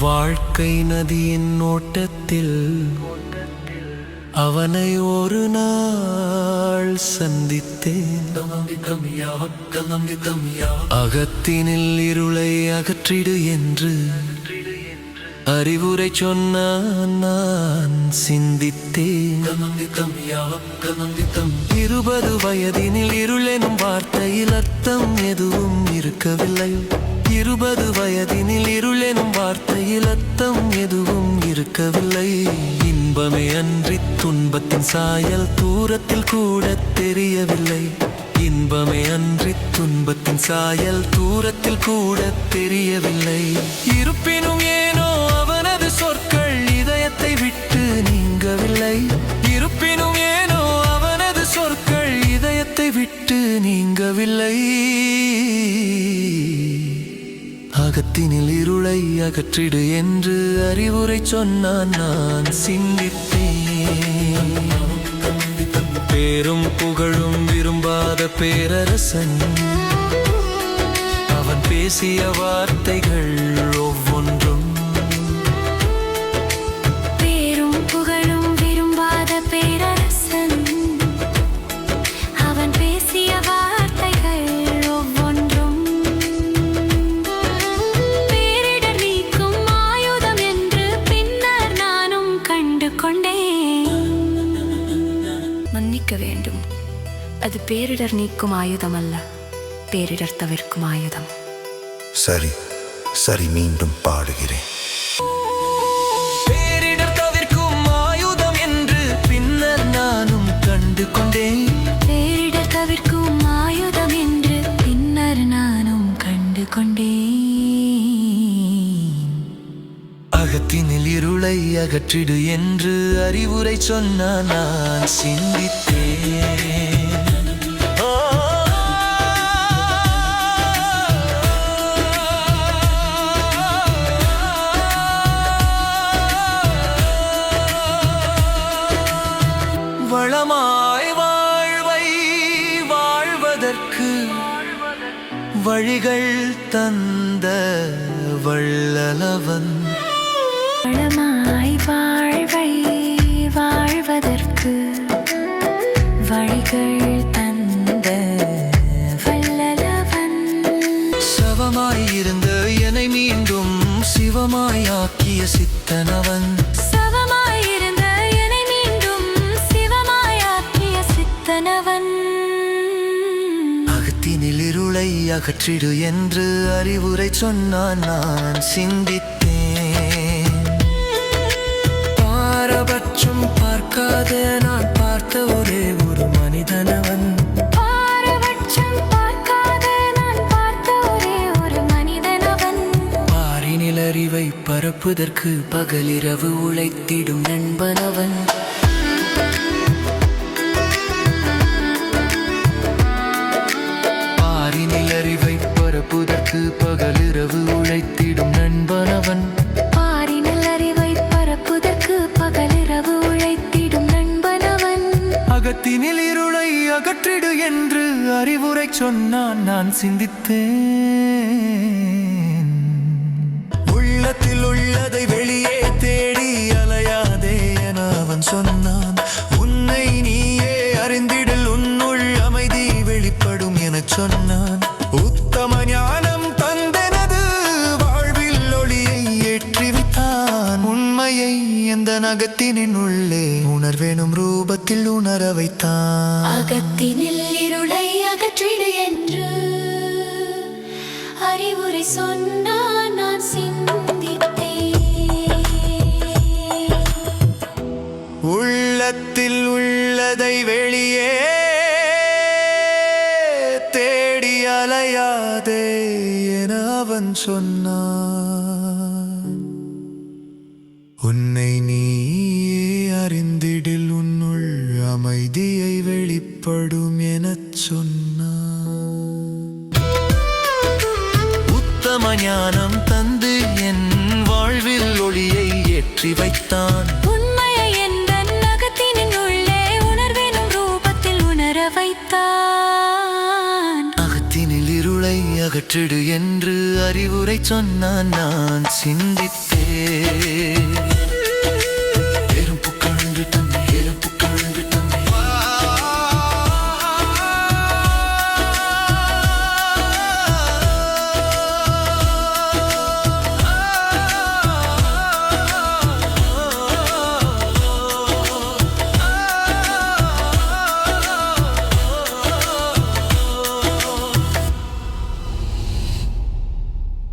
வாழ்க்கை நதியின் ஓட்டத்தில் அவனை ஒரு நாள் சந்தித்தேன். அகத்தினில் இருளை அகற்றிடு என்று அறிவுரை சொன்னான் நான் சிந்தித்தேன். இருபது வயதினில் இருளெனும் வார்த்தையில் அர்த்தம் எதுவும் இருக்கவில்லை. இருபது வயதினில் இருளெனும் வார்த்தையில் அர்த்தம் எதுவும் இருக்கவில்லை. இன்பமே அன்றி துன்பத்தின் சாயல் தூரத்தில் கூட தெரியவில்லை. இன்பமே அன்றி துன்பத்தின் சாயல் தூரத்தில் கூட தெரியவில்லை. இருப்பினும் ஏ அகத்தினில் இருளை அகற்றிடு என்று அறிவுரை சொன்னான் நான் சிந்தித்தேன். பேரும் புகழும் விரும்பாத பேரரசன். அவன் பேசிய வார்த்தைகள் பேரிடர் நீக்கும் ஆயுதம் அல்ல பேரிடர் தவிர்க்கும் ஆயுதம் சரி சரி மீண்டும் பாடுகிறேன் பேரிடர் தவிர்க்கும் ஆயுதம் என்று பின்னர் நானும் கண்டு கொண்டேன் பேரிடர் தவிர்க்கும் ஆயுதம் என்று பின்னர் நானும் கண்டு கொண்டேன் அகத்தினில் இருளை அகற்றிடு என்று அறிவுரை சொன்னான் நான் சிந்தித்தேன் வழிகள் தந்த வள்ளலவன். வளமாய் வாழ்வை வாழ்வதற்கு வழிகள் தந்த வல்லலவன் சவமாய் இருந்த என்னை மீண்டும் சிவமாய் ஆக்கிய சித்தனவன். இருளை அகற்றிடு என்று அறிவுரை சொன்னான் நான் சிந்தித்தேன். பாரபட்சம் பார்க்காத நான் பார்த்த ஒரே ஒரு மனிதனவன். அறிவை பரப்புதற்கு பகலிரவு உழைத்திடும் நண்பனவன். பரப்புதற்கு பகலிரவு உழைத்திடும் நண்பனவன். பாரினல் அறிவை பரப்புதற்கு பகலிரவு உழைத்திடும் நண்பனவன். அகத்தினில் இருளை அகற்றிடு என்று அறிவுரை சொன்னான் நான் சிந்தித்தேன். உள்ளத்தில் உள்ளதை வெளியே தேடி அலையாதே என அவன் சொன்னான். உன்னை நீயே அறிந்திடல் உன்னுள் அமைதி வெளிப்படும் எனச் சொன்னான். உண்மையை எந்த நகத்தினின் உள்ளே உணர்வேனும் ரூபத்தில் உணர வைத்தான். அகத்தினில் இருளை அகற்றிடு என்று அறிவுரை சொன்னான் நான் சிந்தித்தேன். உள்ளத்தில் உள்ளதை வெளியே தேடி அலையாதே என அவன் சொன்னான். உன்னை நீயே அறிந்திடில் உன்னுள் அமைதியை வெளிப்படும் எனச் சொன்னான் உத்தம ஞானம் தந்து என் வாழ்வில் ஒளியை ஏற்றி வைத்தான். அகற்றிடு என்று அறிவுரை சொன்னான் நான் சிந்தித்தேன்.